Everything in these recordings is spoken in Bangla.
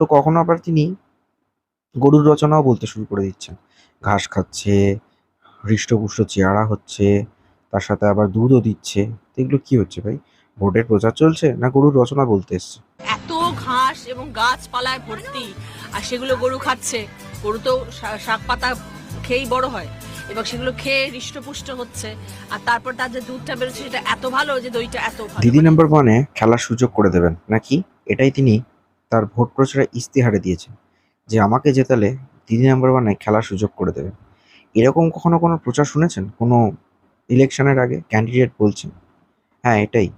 তো কখনো আবার তিনি গরুর রচনাও বলতে শুরু করে দিচ্ছেন। ঘাস খাচ্ছে হৃষ্টপুষ্ট চেহারা হচ্ছে তার সাথে আবার দুধও দিচ্ছে। এগুলো কি হচ্ছে ভাই? ভোটের প্রচার চলছে না গরুর রচনা বলতে এসছে? এত ঘাস এবং গাছপালায় ভর্তি আর সেগুলো গরু খাচ্ছে। গরু তো শাক পাতা খেয়েই বড় হয়। এবং সেগুলো খেয়ে হৃষ্টপুষ্ট হচ্ছে। আর তারপর তার যে দুধটা বেরোচ্ছে সেটা এত ভালো যে দইটা এত ভালো। দিদি নাম্বার ওয়ানে খেলার সুযোগ করে দেবেন নাকি? এটাই তিনি তার ভোট প্রচারে ইস্তিহারে দিয়েছেন যে আমাকে জেতালে দিদি নাম্বার ওয়ানে খেলার সুযোগ করে দেবেন। এরকম কখনো কোনো প্রচার শুনেছেন? কোনো ইলেকশনের আগে ক্যান্ডিডেট বলছেন? হ্যাঁ এটাই।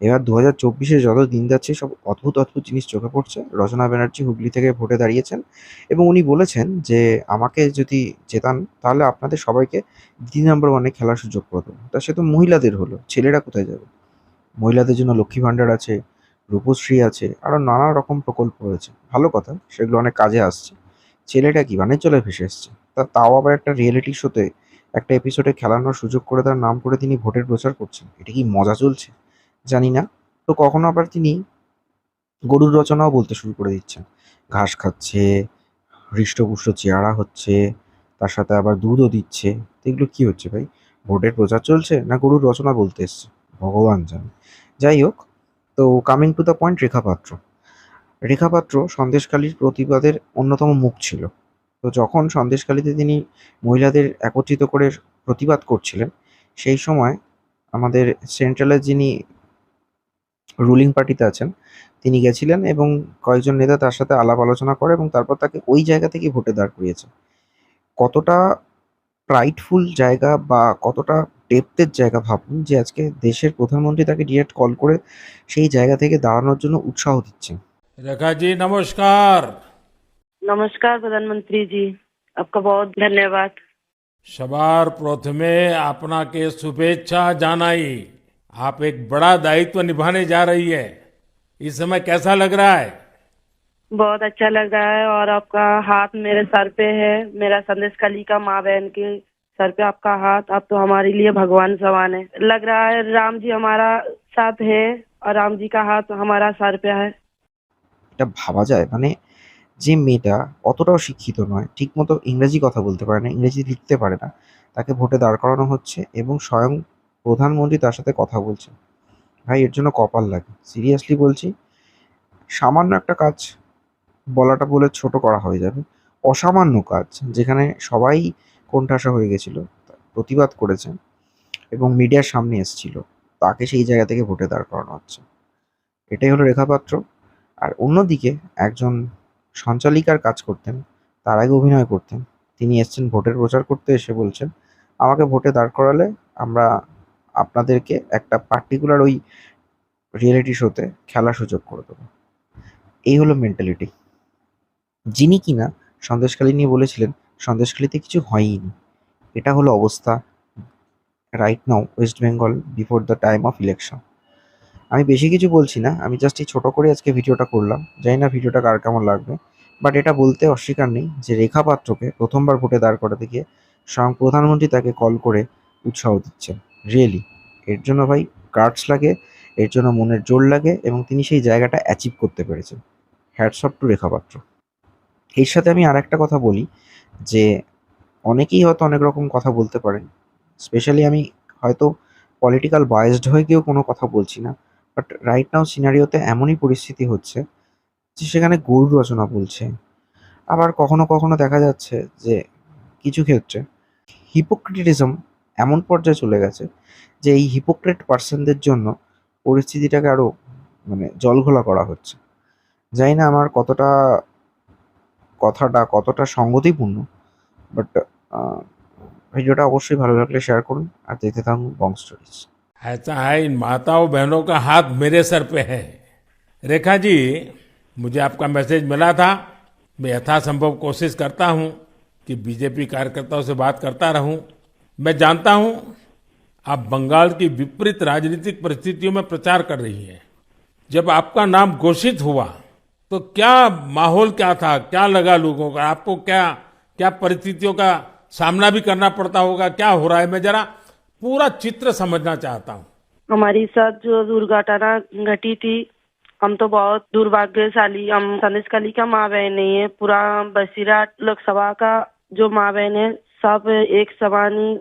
এবার দু হাজার চব্বিশে যত দিন যাচ্ছে সব অদ্ভুত অদ্ভুত জিনিস চোখে পড়ছে। রচনা ব্যানার্জি হুগলি থেকে ভোটে দাঁড়িয়েছেন এবং উনি বলেছেন যে আমাকে যদি জেতান তাহলে আপনাদের সবাইকে দিদি নাম্বার ওয়ানে খেলার সুযোগ করে দেবো। তা সে তো মহিলাদের হলো। ছেলেরা কোথায় যাবে? মহিলাদের জন্য লক্ষ্মী ভাণ্ডার আছে রূপশ্রী আছে আরও নানা রকম প্রকল্প রয়েছে। ভালো কথা, সেগুলো অনেক কাজে আসছে। ছেলেটা কি বানের চলে ভেসে এসছে। তা, তাও আবার একটা রিয়েলিটি শোতে একটা এপিসোডে খেলানোর সুযোগ করে তার নাম করে তিনি ভোটের প্রচার করছেন। এটা কি মজা চলছে? জানি না। তো কখনো আবার তিনি গরুর রচনাও বলতে শুরু করে দিচ্ছেন। ঘাস খাচ্ছে, হৃষ্টপুষ্ট চেহারা হচ্ছে, তার সাথে আবার দুধও দিচ্ছে। তো এগুলো কি হচ্ছে ভাই? ভোটের প্রচার চলছে না গরুর রচনা বলতে এসছে? ভগবান জানে। যাই হোক তো coming to the point Rekha Patra. Rekha Patra সন্দেশখালীর প্রতিবাদের অন্যতম মুখ ছিল। তো যখন সন্দেশকালীতে তিনি মহিলাদের একত্রিত করে প্রতিবাদ করছিলেন, সেই সময় আমাদের সেন্ট্রালের যিনি রুলিং পার্টিতে আছেন, তিনি গেছিলেন এবং কয়েকজন নেতা তার সাথে আলাপ আলোচনা করে এবং তারপর তাকে ওই জায়গা থেকে ভোটে দাঁড় করিয়েছে কতটা প্রাইডফুল জায়গা বা কতটা ডেপথের জায়গা ভাবুন যে আজকে দেশের প্রধানমন্ত্রী তাকে ডিরেক্ট কল করে সেই জায়গা থেকে দাঁড়ানোর জন্য উৎসাহ দিচ্ছেন रेखा जी नमस्कार नमस्कार प्रधानमंत्री जी आपका बहुत धन्यवाद सवार प्रथमे अपना के शुभेच्छा जानाई आप एक बड़ा दायित्व निभाने जा रही है इस समय कैसा लग रहा है बहुत अच्छा लग रहा है और आपका हाथ मेरे सर पे है मेरा संदेश कली का माँ बहन के सर पे आपका हाथ आप तो हमारे लिए भगवान समान है लग रहा है राम जी हमारा साथ है और राम जी का हाथ हमारा सर पे है এটা ভাবা যায় মানে যে মেয়েটা অতটাও শিক্ষিত নয় ঠিকমতো ইংরেজি কথা বলতে পারে না ইংরেজি লিখতে পারে না তাকে ভোটে দাঁড় করানো হচ্ছে এবং স্বয়ং প্রধানমন্ত্রী তার সাথে কথা বলছে ভাই এর জন্য কপাল লাগে সিরিয়াসলি বলছি সামান্য একটা কাজ বলাটা বলে ছোট করা হয়ে যাবে অসামান্য কাজ যেখানে সবাই কোণঠাসা হয়ে গেছিল প্রতিবাদ করেছেন এবং মিডিয়ার সামনে এসেছিল। তাকে সেই জায়গা থেকে ভোটে দাঁড় করানো হচ্ছে। এটাই হলো রেখাপাত্র। আর অন্যদিকে একজন সঞ্চালিকার কাজ করতেন, তার আগে অভিনয় করতেন। তিনি এসছেন ভোটের প্রচার করতে, এসে বলছেন, আমাকে ভোটে দাঁড় করালে আমরা আপনাদেরকে একটা পার্টিকুলার ওই রিয়েলিটি শোতে খেলার সুযোগ করে দেবো। এই হলো মেন্টালিটি যিনি কিনা সন্দেশখালী নিয়ে বলেছিলেন সন্দেশখালীতে কিছু হয়ইনি। এটা হলো অবস্থা right now West Bengal before the time of election আমি বেশি কিছু বলছি না, আমি জাস্ট এই ছোটো করে আজকে ভিডিওটা করলাম। জানি না ভিডিওটা কার কেমন লাগবে বাট এটা বলতে অস্বীকার নেই যে রেখা পাত্রকে প্রথমবার ভোটে দাঁড় করাতে গিয়ে স্বয়ং প্রধানমন্ত্রী তাকে কল করে উৎসাহ দিচ্ছেন। রিয়েলি এর জন্য ভাই কার্ডস লাগে, এর জন্য মনের জোর লাগে এবং তিনি সেই জায়গাটা অ্যাচিভ করতে পেরেছেন। হ্যাটস অফ টু রেখা পাত্র এর সাথে আমি আর একটা কথা বলি, যে অনেকেই হয়তো অনেক রকম কথা বলতে পারেন। স্পেশালি আমি হয়তো পলিটিক্যাল বায়াসড হয়ে গিয়েও কোনো কথা বলছি না বাট রাইট নাও সিনারিওতে এমনই পরিস্থিতি হচ্ছে, যে সেখানে গরু রচনা বলছে। আবার কখনো কখনো দেখা যাচ্ছে যে কিছু ক্ষেত্রে হিপোক্রিটিজম এমন পর্যায়ে চলে গেছে, যে এই হিপোক্রেট পার্সনদের জন্য পরিস্থিতিটাকে আরও মানে জলঘোলা করা হচ্ছে। জানি না আমার কতটা কথাটা কতটা সঙ্গতিপূর্ণ বাট ভিডিওটা অবশ্যই ভালো লাগলে শেয়ার করুন আর দেখতে থাকুন বং স্টোরিজ ऐसा है इन माताओं बहनों का हाथ मेरे सर पे है रेखा जी मुझे आपका मैसेज मिला था मैं यथासंभव कोशिश करता हूं कि बीजेपी कार्यकर्ताओं से बात करता रहूं मैं जानता हूं आप बंगाल की विपरीत राजनीतिक परिस्थितियों में प्रचार कर रही हैं जब आपका नाम घोषित हुआ तो क्या माहौल क्या था? क्या लगा लोगों का? आपको क्या क्या परिस्थितियों का सामना भी करना पड़ता होगा? क्या हो रहा है? मैं जरा पूरा चित्र समझना चाहता हूँ। हमारी साथ जो दुर्घटना घटी थी, हम तो बहुत दुर्भाग्यशाली, हम संदेश कली का माँ बहन नहीं है, पूरा बसीरा लोकसभा का जो माँ बहन है, सब एक समान ही